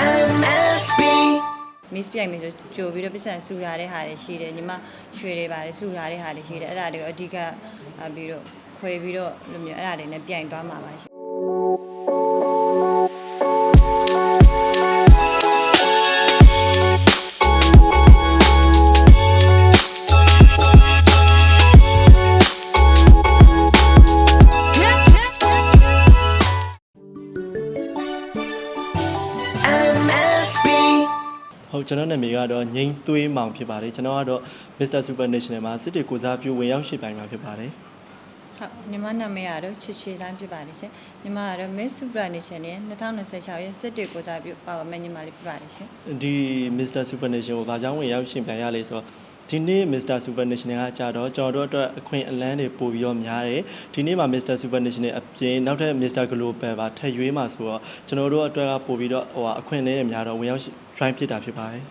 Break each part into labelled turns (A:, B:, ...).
A: MSB
B: မစ်ပြိုင်မယ်ဆိုကြိုပြီးတော့ပတ်စံဆူထားတဲ့ဟာတွေရှိတယ်ညီမရွှေတွေပါတယ်ဆူထားတဲ့ဟာတွေရှိတယ်အဲ့ဒါတွေကိုအဓိကအာပြီးတော့ခွဲပြီးတော့လိုမျိုးအဲ့ဒါတွေနဲ့ပြိုင်သွားမှာပါရှင်
C: ဟုတ်ကျွန်တော်နာမည်ကတော့ငိမ့်သွေးမောင်ဖြစ်ပါတယ်ကျွန်တော်ကတော့ Mr Super National မှာစစ်တေကိုစားပြုဝင်ရောက်ရှိပိုင်မှာဖြစ်ပါတယ်
B: ဟုတ်ညီမနာမည်ကတော့ချစ်ချေတိုင်းဖြစ်ပါတယ်ရှင်ညီမကတော့ Miss Supra Nation ရဲ့2026ရဲ့စစ်တွေကိုစားပြုပါဝမယ်ညီမလေးဖြစ်ပါတယ်ရှင်
C: ဒီ Mr Super National ကိုဘာကြောင့်ဝင်ရောက်ရှင်ပြန်ရလဲဆိုတော့ဒီနေ့ Mr Super National ကကြာတော့ကျွန်တော်တို့အတွက်အခွင့်အလန်းတွေပို့ပြီးတော့များတယ်ဒီနေ့မှာ Mr Super National အပြင်နောက်ထပ် Mr Global ပါထည့်ရွေးမှာဆိုတော့ကျွန်တော်တို့အတွက်ကပို့ပြီးတော့ဟိုအခွင့်အလန်းတွေများတော့ဝင်ရောက် join ဖြစ်တာဖြစ်ပါတယ်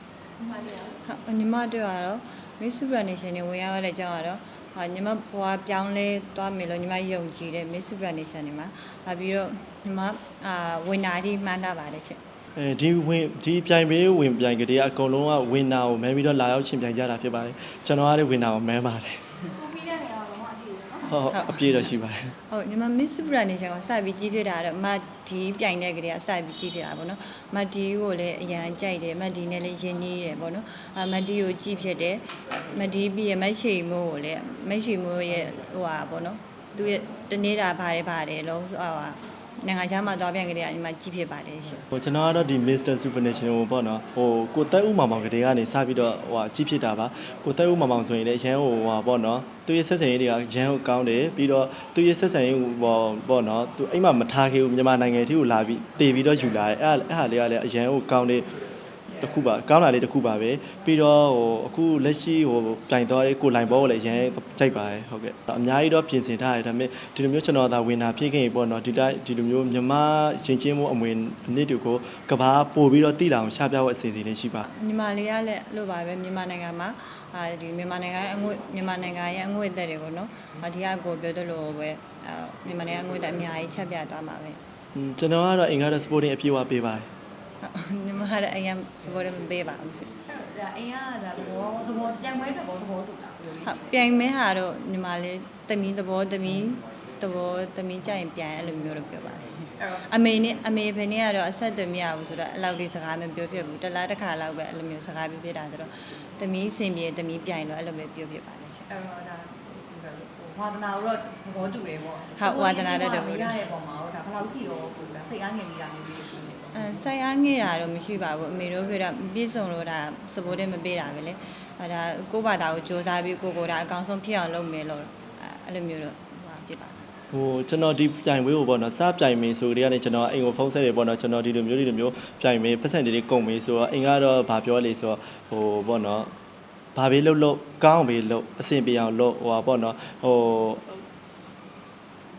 B: ဟုတ်ညီမတို့ကတော့ Miss Supra Nation နဲ့ဝင်ရောက်ရတဲ့အကြောင်းကတော့ဟာညီမဘွားပြောင်းလဲသွားမယ်လို့ညီမယုံကြည်တဲ့ Miss Supra Nation တွေမှာဟာပြီးတော့ညီမအာဝင်နာကြီးမှန်းတာပါတယ်ရှင်
C: အဲဒီဝင်ဒီပြိုင်ပေးဝင်ပြိုင်ကလေးအကုန်လုံးကဝင်နာကိုမဲပြီးတော့လာရောက်ရှင်ပြန်ကြတာဖြစ်ပါတယ်ကျွန်တော်ကလည်းဝင်နာကိုမဲပါတယ် ဟုတ်အပြည့်တော့ရှိပါတယ်
B: ဟုတ်ညီမ Miss Supra Nation ကိုစပြီးကြီးဖြစ်တာတော့မဒီပြိုင်တဲ့ကလေးကစပြီးကြီးဖြစ်တာပေါ့နော်မဒီကိုလည်းအရန်ကြိုက်တယ်မဒီနဲ့လည်းရင်းနှီးတယ်ပေါ့နော်အမဒီကိုကြီးဖြစ်တယ်မဒီပြီးရမတ်ရှိမိုးကိုလည်းမတ်ရှိမိုးရဲ့ဟိုဟာပေါ့နော်သူရဲ့တနေ့တာပါတယ်ပါတယ်လုံးဟိုဟာ နိုင်ငံခြားမှာသွားပြန်ကြတဲ့ညီမကြီးဖြစ်ပါတယ်ရှင်
C: ဟိုကျွန်တော်ကတော့ဒီ Mr Super National ကိုပေါ့နော်ဟိုကိုတက်ဦးမောင်မောင်ကလေးကနေစပြီးတော့ဟိုဟာကြီးဖြစ်တာပါကိုတက်ဦးမောင်မောင်ဆိုရင်လည်းရန်ဟိုဟာပေါ့နော်သူရဲ့ဆက်ဆံရေးတွေကရန်ဟိုကောင်းတယ်ပြီးတော့သူရဲ့ဆက်ဆံရေးပေါ့ပေါ့နော်သူအိမ်မှာမထားခဲ့ဘူးမြန်မာနိုင်ငံထိကိုလာပြီးတည်ပြီးတော့ယူလာတယ်အဲ့အဲ့ဟာလေးကလည်းအရန်ဟိုကောင်းတယ် တစ်ခုပါကောင်းတာလေးတစ်ခုပါပဲပြီးတော့ဟိုအခုလက်ရှိဟိုပြိုင်သွားတဲ့ကိုလိုင်ဘောကိုလည်းရန်ကြိုက်ပါတယ်ဟုတ်ကဲ့အများကြီးတော့ပြင်ဆင်ထားရတယ်ဒါပေမဲ့ဒီလိုမျိုးကျွန်တော်သာဝင်တာဖြစ်ခဲ့ရင်ပေါ့နော်ဒီတိုင်းဒီလိုမျိုးမြမရင်ချင်းမှုအမွေအနှစ်တွေကိုကဘာပို့ပြီးတော့တိလာအောင်ရှာပြဖို့အစီအစဉ်လေးရှိပါ
B: ညီမလေးကလည်းလို့ပါပဲမြန်မာနိုင်ငံမှာအာဒီမြန်မာနိုင်ငံရဲ့အငွေ့မြန်မာနိုင်ငံရဲ့အငွေ့အသက်တွေကိုနော်အာဒီကကိုပြောသလိုပဲအာမြန်မာနိုင်ငံအငွေ့အသက်အများကြီးချက်ပြသွားမှာပဲ
C: อืมကျွန်တော်ကတော့အင်္ဂါဒ sporting အပြည့်အဝပေးပါတယ်
B: ဟုတ် ညီမကတော့အရင်စပေါ်မပေးပါဘူးဖြစ်
D: ဒါအိမ်ကဒါသဘောသဘောပြန်ပွဲအတွက်ဘောသဘောတူတာဘယ်လိုလဲ
B: ဟုတ်ပြိုင်မဲဟာတော့ညီမလေးတမီသဘောတမီသဘောတမီကြရင်ပြန်အဲ့လိုမျိုးတော့ပြောပါတယ်
D: အဲ့တော့
B: အမေနဲ့အမေဖေနဲ့ကတော့အဆက်အသွယ်မရဘူးဆိုတော့အဲ့လောက်လေးစကားမပြောဖြစ်ဘူးတစ်လားတစ်ခါလောက်ပဲအဲ့လိုမျိုးစကားပြောဖြစ်တာဆိုတော့တမီစင်ပြေတမီပြိုင်တော့အဲ့လိုပဲပြောဖြစ်ပါတယ်ရှင်
D: အဲ့တော့ဒါဒီဘက်ဝါသနာတော့သဘောတူတယ်ပေါ့
B: ဟုတ်ဝါသနာတော့သဘောတူ
D: ရတဲ့ပုံမှာတော့ဒါဘယ်လောက်ထိတော့ကိုဒါစိတ်အားငယ်မိတာမျိုးလေးရှိနေပေါ့
B: အဲဆိုင်အားငဲ့တာတော့မရှိပါဘူးအမေတို့ဖေတော့ပြည့်စုံလို့ဒါစပိုးတဲ့မပေးတာပဲလေအဲဒါကိုယ့်ဘာသာကိုစူးစမ်းပြီးကိုကိုယ်ဒါအကောင်းဆုံးဖြစ်အောင်လုပ်မယ်လို့အဲ့လိုမျိုးတော့ဟိုဖြစ်ပါတယ်
C: ဟိုကျွန်တော်ဒီပြိုင်ဝေးကိုပေါ့နော်စပြိုင်မင်းဆိုကြတဲ့ကနေကျွန်တော်အိမ်ကိုဖုန်းဆက်တယ်ပေါ့နော်ကျွန်တော်ဒီလိုမျိုးဒီလိုမျိုးပြိုင်မင်းပတ်စံတွေလေးကုန်မင်းဆိုတော့အိမ်ကတော့ဗာပြောလေဆိုတော့ဟိုပေါ့နော်ဘာပဲလုပ်လို့ကောင်းပဲလုပ်အဆင်ပြေအောင်လုပ်ဟိုပါပေါ့နော်ဟို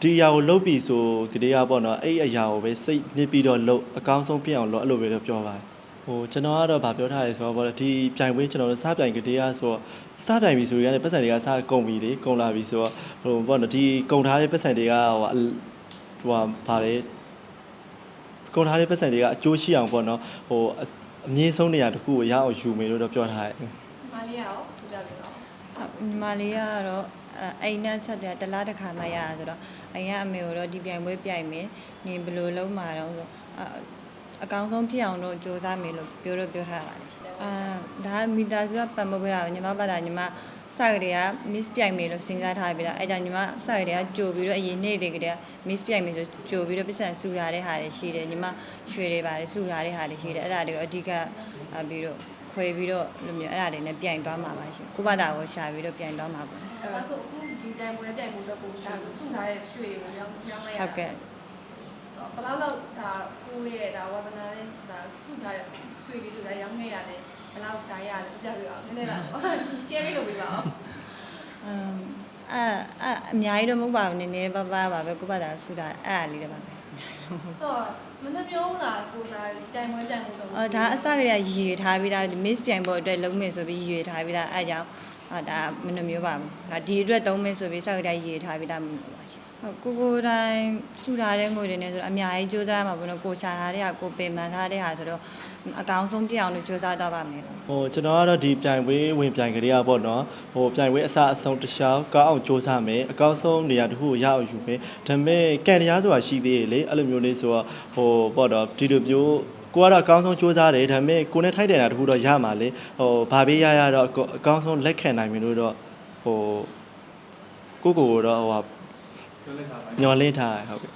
C: ဒီအရာကိုလုပ်ပြီဆိုကြတဲ့ကပေါ့နော်အဲ့အရာကိုပဲစိတ်နစ်ပြီးတော့လုပ်အကောင်းဆုံးဖြစ်အောင်လုပ်အဲ့လိုပဲတော့ပြောပါတယ်ဟိုကျွန်တော်ကတော့ဗာပြောထားတယ်ဆိုတော့ပေါ့ဒီပြိုင်ဝေးကျွန်တော်တို့စပြိုင်ကြတဲ့ကဆိုတော့စပြိုင်ပြီဆိုရင်လည်းပတ်စံတွေကစကုန်ပြီလေကုန်လာပြီဆိုတော့ဟိုပေါ့နော်ဒီကုန်ထားတဲ့ပတ်စံတွေကဟိုဟိုဟာဗာလေကုန်ထားတဲ့ပတ်စံတွေကအကျိုးရှိအောင်ပေါ့နော်ဟိုအအမြင့်ဆုံးနေရာတစ်ခုကိုရအောင်ယူမယ်လို့တော့ပြောထားတယ်
D: မလေးရောပြကြပြီနော်
B: ဟုတ်ညီမလေးကတော့ အဲအိမ်နဲ့ဆက်တဲ့တလားတစ်ခါမှရတာဆိုတော့အိမ်ကအမေကိုတော့ဒီပြိုင်ပွဲပြိုင်မယ်နေဘယ်လိုလုံးမှာတော့ဆိုအအကောင်းဆုံးဖြစ်အောင်တော့စူးစမ်းမယ်လို့ပြောတော့ပြောထားပါတယ်ရှင်အာဒါကမိသားစုကပတ်မပေးတာညီမဘာသာညီမစကတွေက miss ပြိုင်မယ်လို့စဉ်းစားထားပြီးတော့အဲကြောင့်ညီမစကတွေကကြိုပြီးတော့အရင်နေ့တွေကတည်းက miss ပြိုင်မယ်ဆိုကြိုပြီးတော့ပတ်စံဆူထားတဲ့ဟာတွေရှိတယ်ညီမရွှေတွေပါတယ်ဆူထားတဲ့ဟာတွေရှိတယ်အဲ့ဒါတွေကိုအဓိကအပြီးတော့ခွဲပြီးတော့လိုမျိုးအဲ့ဒါတွေနဲ့ပြိုင်သွားမှာပါရှင်ကိုဘာသာကိုရှာပြီးတော့ပြိုင်သွားမှာပေါ့
D: အဲ့တော့အခုဒီတိုင်ပွဲတိုင်မှုတော့ပုံရှာလို့စုထားတဲ့ရွှေကိုရောင်းရောင်းလိုက်ရ
B: ဟုတ်ကဲ့
D: ဘယ်လောက်လောက်ဒါကိုရဲ့ဒါဝါသနာနဲ့ဒါစုထားတဲ့ရွှေလေးဆိုတာရောင်းခဲ့ရတယ်ဘယ်လောက်ဒါရလဲပြပြအောင်နည်းနည်းလား share လုပ်ပေးပါဦး
B: အမ်အာအာအများကြီးတော့မဟုတ်ပါဘူးနည်းနည်းပါးပါးပါပဲကိုဘာသာဆူတာအဲ့ဒါလေးတော့ပါပဲ
D: ဆိုတော့မနှမျိုးလားကိုဒါတိုင်ပွဲတိုင်မှုတော့
B: အော်ဒါအစကတည်းကရည်ရွယ်ထားပြီးသား miss ပြိုင်ဖို့အတွက်လုံးမယ်ဆိုပြီးရည်ရွယ်ထားပြီးသားအဲ့ကြောင့်အ ဟာဒါမနှမျိုးပါဘူးဒါဒီအတွက်သုံးမယ်ဆိုပြီးစောက်တိုင်းရေးထားပြီးသားမျိုးပါရှင်ဟုတ်ကိုကိုတိုင်းစူထားတဲ့ငွေတွေနဲ့ဆိုတော့အများကြီးစူးစမ်းမှာပေါ့နော်ကိုချာထားတဲ့ဟာကိုပင်ပန်းထားတဲ့ဟာဆိုတော့အကောင်းဆုံးပြအောင်လို့စူးစမ်းတော့ပါမယ်
C: ဟိုကျွန်တော်ကတော့ဒီပြိုင်ပွဲဝင်ပြိုင်ကြရပေါ့နော်ဟိုပြိုင်ပွဲအစအဆုံးတစ်ခြားကောင်းအောင်စူးစမ်းမယ်အကောင်းဆုံးနေရာတစ်ခုကိုရအောင်ယူမယ်ဒါပေမဲ့ကန်တရားဆိုတာရှိသေးတယ်လေအဲ့လိုမျိုးလေးဆိုတော့ဟိုပေါ့တော့ဒီလိုမျိုး ကိုကတော့အကောင်းဆုံးစူးစမ်းတယ်ဒါပေမဲ့ကိုနဲ့ထိုက်တယ်တာတစ်ခုတော့ရမှာလေဟိုဘာဘေးရရတော့အကောင်းဆုံးလက်ခံနိုင်မယ်လို့တော့ဟိုကိုကိုကိုတော့ဟိုညော်လင်းထားဟုတ်ကဲ့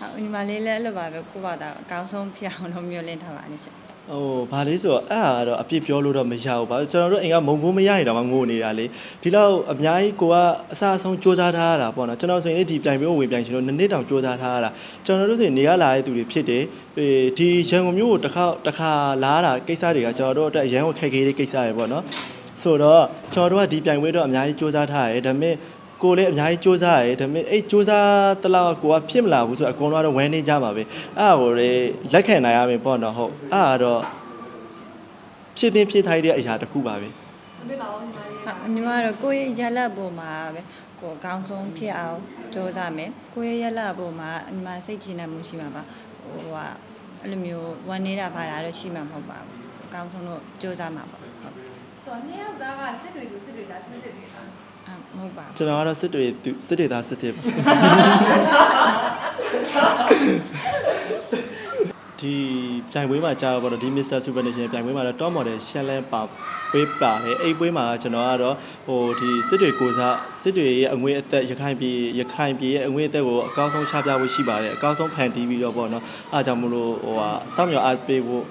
B: ဟုတ်ညီမလေးလည်းအဲ့လိုပါပဲကိုပါတာအကောင်းဆုံးပြအောင်လို့မျိုးလင်းထားပါနေရှင်
C: ဟိုဘာလေးဆိုတော့အဲ့ဟာကတော့အပြစ်ပြောလို့တော့မရဘူးဘာလို့ကျွန်တော်တို့အိမ်ကမုံကိုမရရင်တော့မှငိုနေတာလေဒီလောက်အများကြီးကိုကအစားအဆုံးစူးစမ်းထားရတာပေါ့နော်ကျွန်တော်ဆိုရင်လေဒီပြိုင်ပွဲကိုဝင်ပြိုင်ရှင်လို့နှစ်နှစ်တောင်စူးစမ်းထားရတာကျွန်တော်တို့ဆိုရင်နေရလာတဲ့သူတွေဖြစ်တယ်အေးဒီရန်ကုန်မြို့ကိုတစ်ခါတစ်ခါလာတာကိစ္စတွေကကျွန်တော်တို့အတွက်အရန်ကိုခက်ခဲတဲ့ကိစ္စတွေပေါ့နော်ဆိုတော့ကျွန်တော်တို့ကဒီပြိုင်ပွဲတော့အများကြီးစူးစမ်းထားရတယ်ဒါပေမဲ့ ကိုလည်းအများကြီးစူးစမ်းရတယ်ဒါပေမဲ့အဲ့စူးစမ်းတလောက်ကိုကဖြစ်မလာဘူးဆိုတော့အကုန်လုံးကတော့ဝမ်းနေကြပါပဲအဲ့ဒါကိုလေလက်ခံနိုင်ရမယ်ပေါ့နော်ဟုတ်အဲ့ဒါတော့ဖြစ်တင်ဖြစ်ထိုက်တဲ့အရာတစ်ခုပါပဲ
D: မပြပါဘူးညီမလေး
B: ဟုတ်ညီမကတော့ကိုယ့်ရဲ့ရလက်ပုံမှာပဲကိုယ်အကောင်းဆုံးဖြစ်အောင်ကြိုးစားမယ်ကိုယ့်ရဲ့ရလက်ပုံမှာညီမစိတ်ကြည်နမှုရှိမှာပါဟိုကအဲ့လိုမျိုးဝန်နေတာပါတာတော့ရှိမှာမဟုတ်ပါဘူးအကောင်းဆုံးတော့ကြိုးစားမှာပါဟုတ်
D: ဆိုတော့နှစ်ယောက်သားကစစ်တွေသူစစ်တွေသားစစ်စစ်တွေသား
B: အ မဟုတ်ပါဘူး
C: ကျွန်တော်ကတော့စစ်တွေသူစစ်တွေသားစစ်စစ်ပါဒီပြိုင်ပွဲမှာကြာတော့ပေါ့နော်ဒီ Mr. Super Nation ပြိုင်ပွဲမှာတော့ top model ရှန်လန်ပါပွဲပါတယ်အဲ့ပွဲမှာကျွန်တော်ကတော့ဟိုဒီစစ်တွေကိုစားစစ်တွေရဲ့အငွေအသက်ရခိုင်ပြည်ရခိုင်ပြည်ရဲ့အငွေအသက်ကိုအကောင်းဆုံးချပြဖို့ရှိပါတယ်အကောင်းဆုံးဖန်တီးပြီးတော့ပေါ့နော်အားကြောင့်မလို့ဟိုဟာစောင့်မျှော်အားပေးဖို့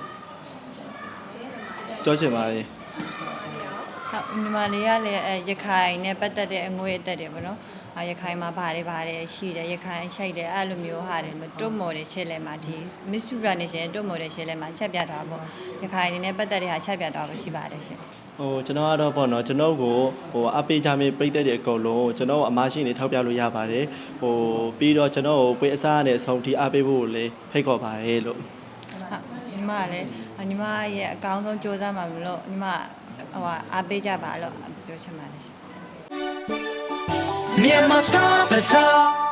C: ကြောချင်ပါတယ်
B: ဟုတ်ညီမလေးကလည်းအဲရခိုင်နဲ့ပတ်သက်တဲ့အငွေအသက်တွေပေါ့နော်အာရခိုင်မှာပါတယ်ပါတယ်ရှိတယ်ရခိုင်ရှိုက်တယ်အဲ့လိုမျိုးဟာတွေတွတ်မော်တယ်ရှယ်လဲမှာဒီ Miss Sura Nation တွတ်မော်တယ်ရှယ်လဲမှာချက်ပြသွားပေါ့ရခိုင်အနေနဲ့ပတ်သက်တဲ့ဟာချက်ပြသွားလို့ရှိပါတယ်ရှင်
C: ဟိုကျွန်တော်ကတော့ပေါ့နော်ကျွန်တော်ကိုဟိုအပေးကြမေးပြိသက်တွေအကုန်လုံးကျွန်တော်ကိုအမရှိနေထောက်ပြလို့ရပါတယ်ဟိုပြီးတော့ကျွန်တော်ကိုပွေအစားနဲ့အဆုံးထိအားပေးဖို့ကိုလည်းဖိတ်ခေါ်ပါတယ်လို့
B: ဟုတ်ညီမကလည်းညီမရဲ့အကောင်းဆုံးစူးစမ်းမှာမလို့ညီမဟို ဟာအားပေးကြပါလို့ပြောချင်ပါတယ်ရှင်
A: Myanmar Star Bazaar.